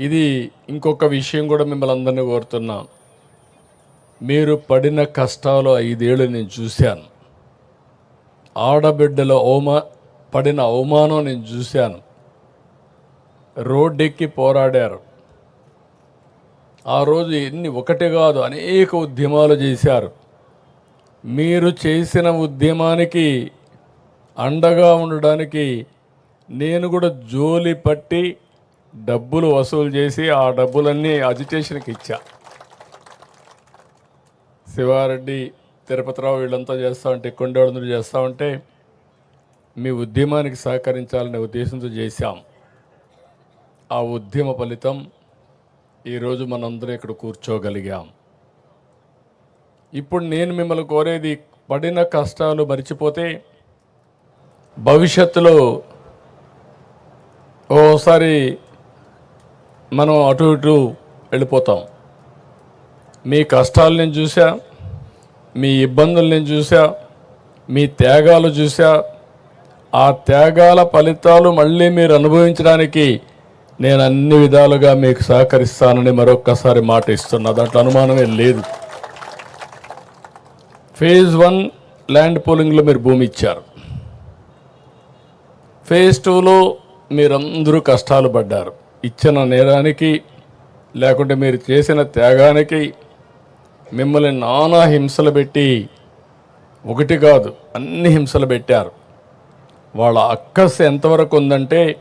ఇది ఇంకొక విషయం కూడా మిమ్మల్ని అందరినీ కోరుతున్నాం. మీరు పడిన కష్టాలు ఐదేళ్ళు నేను చూశాను. ఆడబిడ్డల అవమా పడిన అవమానం నేను చూశాను. రోడ్డెక్కి పోరాడారు. ఆ రోజు ఎన్ని ఒకటి కాదు అనేక ఉద్యమాలు చేశారు. మీరు చేసిన ఉద్యమానికి అండగా ఉండడానికి నేను కూడా జోలి పట్టి డబ్బులు వసూలు చేసి ఆ డబ్బులన్నీ అజిటేషన్కి ఇచ్చా. శివారెడ్డి తిరుపతిరావు వీళ్ళంతా చేస్తూ ఉంటే కొండవడుతులు చేస్తూ ఉంటే మీ ఉద్యమానికి సహకరించాలనే ఉద్దేశంతో చేశాం. ఆ ఉద్యమ ఫలితం ఈరోజు మనందరం ఇక్కడ కూర్చోగలిగాం. ఇప్పుడు నేను మిమ్మల్ని కోరేది పడిన కష్టాలు మర్చిపోతే భవిష్యత్తులో ఓసారి మనం అటు ఇటు వెళ్ళిపోతాం. మీ కష్టాలు నేను చూసా మీ ఇబ్బందులు నేను చూసా మీ త్యాగాలు చూసా ఆ త్యాగాల ఫలితాలు మళ్ళీ మీరు అనుభవించడానికి నేను అన్ని విధాలుగా మీకు సహకరిస్తానని మరొక్కసారి మాట ఇస్తున్నా. దాంట్లో అనుమానమే లేదు. ఫేజ్ వన్ ల్యాండ్ పోలింగ్లో మీరు భూమి ఇచ్చారు. ఫేజ్ టూలో మీరందరూ కష్టాలు పడ్డారు. ఇచ్చిన నేరానికి లేకుంటే మీరు చేసిన త్యాగానికి మిమ్మల్ని నానా హింసలు పెట్టి ఒకటి కాదు అన్ని హింసలు పెట్టారు. వాళ్ళ అక్కస్ ఎంతవరకు ఉందంటే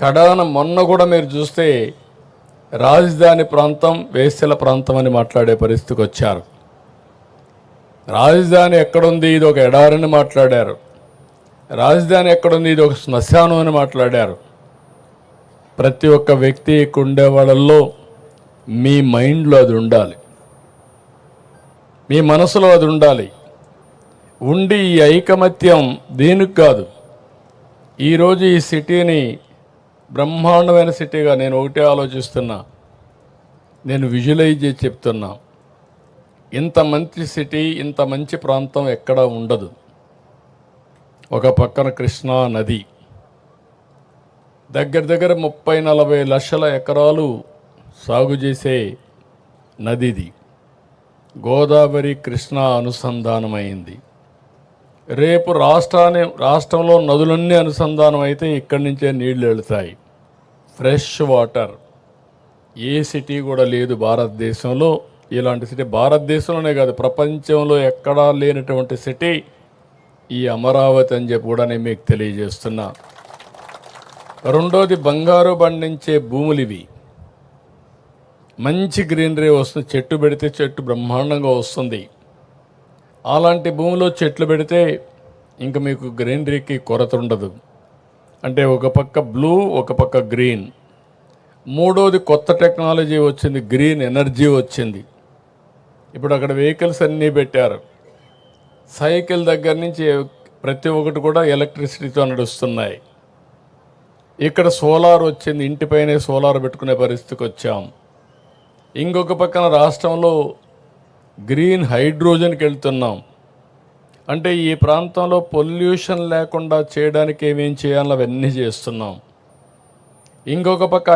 కడాన మొన్న కూడా మీరు చూస్తే రాజధాని ప్రాంతం వేసెల ప్రాంతం అని మాట్లాడే పరిస్థితికి వచ్చారు. రాజధాని ఎక్కడుంది ఇది ఒక ఎడారని మాట్లాడారు. రాజధాని ఎక్కడుంది ఇది ఒక శ్మశానం అని మాట్లాడారు. ప్రతి ఒక్క వ్యక్తి ఉండే వాళ్ళల్లో మీ మైండ్లో అది ఉండాలి. మీ మనసులో అది ఉండాలి. ఉండి ఈ ఐకమత్యం దేనికి కాదు. ఈరోజు ఈ సిటీని బ్రహ్మాండమైన సిటీగా నేను ఒకటే ఆలోచిస్తున్నా. నేను విజువలైజ్ చేసి చెప్తున్నా. ఇంత మంచి సిటీ ఇంత మంచి ప్రాంతం ఎక్కడా ఉండదు. ఒక పక్కన కృష్ణా నది. దగ్గర దగ్గర ముప్పై నలభై లక్షల ఎకరాలు సాగు చేసే నదిది గోదావరి కృష్ణ అనుసంధానమైంది. రేపు రాష్ట్రాన్ని రాష్ట్రంలో నదులన్నీ అనుసంధానం అయితే ఇక్కడి నుంచే నీళ్ళు వెళతాయి. Fresh water. ఏ సిటీ కూడా లేదు భారతదేశంలో. ఇలాంటి సిటీ భారతదేశంలోనే కాదు ప్రపంచంలో ఎక్కడా లేనటువంటి సిటీ ఈ అమరావతి అని చెప్పి కూడా నేను మీకు తెలియజేస్తున్నా. రెండోది బంగారు పండించే భూములు ఇవి మంచి గ్రీనరీ వస్తుంది. చెట్టు పెడితే చెట్టు బ్రహ్మాండంగా వస్తుంది. అలాంటి భూమిలో చెట్లు పెడితే ఇంక మీకు గ్రీనరీకి కొరత ఉండదు. అంటే ఒక పక్క బ్లూ ఒక పక్క గ్రీన్. మూడోది కొత్త టెక్నాలజీ వచ్చింది. గ్రీన్ ఎనర్జీ వచ్చింది. ఇప్పుడు అక్కడ వెహికల్స్ అన్నీ పెట్టారు. సైకిల్ దగ్గర నుంచి ప్రతి ఒక్కటి కూడా ఎలక్ట్రిసిటీతో నడుస్తున్నాయి. ఇక్కడ సోలార్ వచ్చింది ఇంటిపైనే సోలార్ పెట్టుకునే పరిస్థితికి వచ్చాం. ఇంకొక పక్కన రాష్ట్రంలో గ్రీన్ హైడ్రోజన్కి వెళ్తున్నాం. అంటే ఈ ప్రాంతంలో పొల్యూషన్ లేకుండా చేయడానికి ఏమేం చేయాలో అవన్నీ చేస్తున్నాం. ఇంకొక పక్క